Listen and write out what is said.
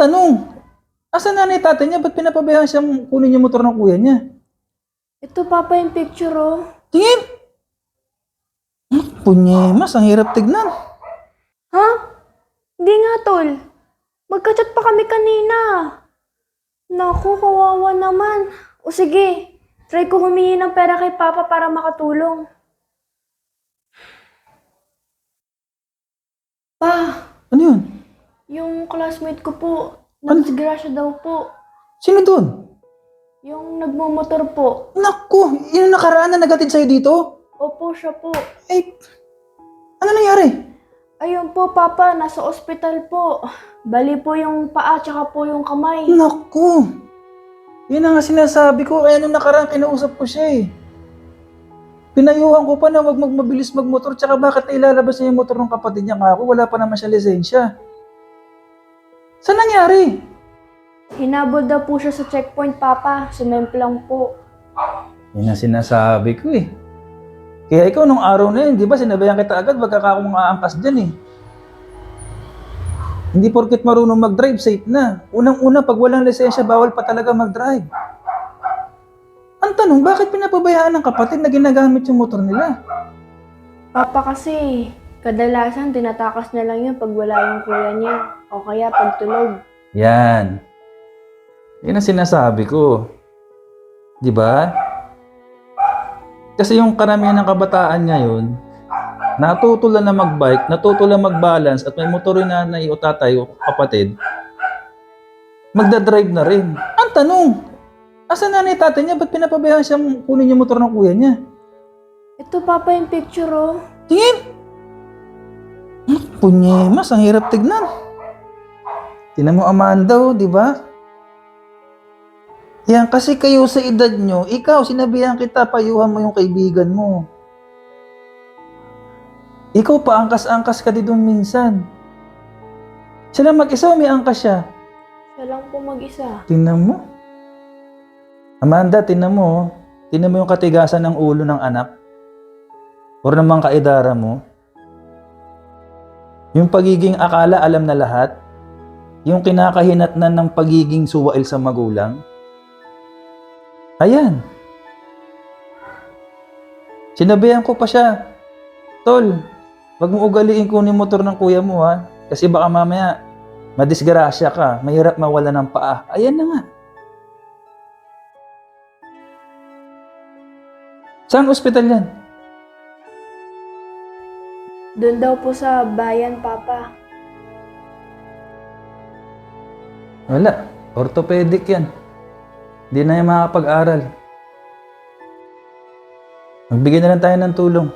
tanong, asan nanay tatay niya? Ba't pinapabayaan siyang kunin yung motor ng kuya niya? Ito, Papa, yung picture, oh. Tingin! Hmm, Punyemas, ang hirap tignan. Ha? Hindi nga, Tol. Magka-chat pa kami kanina. Naku, kawawa naman. O sige, try ko humingi ng pera kay Papa para makatulong. Pa, Ano yun? Yung classmate ko po, nadisgrasya daw po. Sino doon? Yung nagmumotor po. Naku, yun ang nakaraan na nagatid sa'yo dito? Opo, siya po. Eh, ano nangyari? Ayun po, Papa, nasa ospital po. Bali po yung paa, tsaka po yung kamay. Naku! Yun ang nga sinasabi ko, kaya nung nakaraan kinausap ko siya eh. Pinayuhan ko pa na wag magmabilis magmotor, tsaka bakit ilalabas niya yung motor ng kapatid niya nga ako, wala pa naman siya lisensya. Saan nangyari? Hinabol daw po siya sa checkpoint, Papa. Sumemplang po. Yan ang sinasabi ko eh. Kaya ikaw nung araw na yun, di ba sinabayan kita agad, wag ka akong aangkas dyan eh. Hindi porket marunong mag-drive, safe na. Unang-una, pag walang lisensya, bawal pa talaga mag-drive. Ang tanong, bakit pinapabayaan ng kapatid na ginagamit yung motor nila? Papa kasi, kadalasan tinatakas na lang yun pag wala yung kuya niya. O kaya pag tulog. Yan. Yan ang sinasabi ko. Di ba? Kasi yung karamihan ng kabataan ngayon, natuto lang na mag-bike, natuto lang mag-balance, at may motor yung nanay o tatay o kapatid, magdadrive na rin. Ang tanong, asan nanay tatay niya? Ba't pinapabayaan siyang kunin yung motor ng kuya niya? Ito, Papa, yung picture, oh. Tingin! Punyemas, ang hirap tignan. Tinan mo Amanda, oh, di ba? Yan, kasi kayo sa edad nyo, ikaw, sinabihan kita, payuhan mo yung kaibigan mo. Ikaw pa, angkas-angkas ka doon minsan. Sila mag-isa, o may angkas siya. Siya lang po mag-isa. Tingnan mo. Amanda, tingnan mo. oh. Tingnan mo yung katigasan ng ulo ng anak. Or ng mga kaedara mo. Yung pagiging akala alam na lahat. Yung kinakahinatnan ng pagiging suwail sa magulang. Ayan. Sinabihan ko pa siya, Tol, wag mo ugaliin kunin motor ng kuya mo ha. Kasi baka mamaya, madisgrasya ka, mahirap mawala ng paa. Ayan na nga. Saan ospital yan? Doon daw po sa bayan, Papa. Wala. Orthopedic yan. Hindi na yan makakapag-aral. Magbigay na lang tayo ng tulong.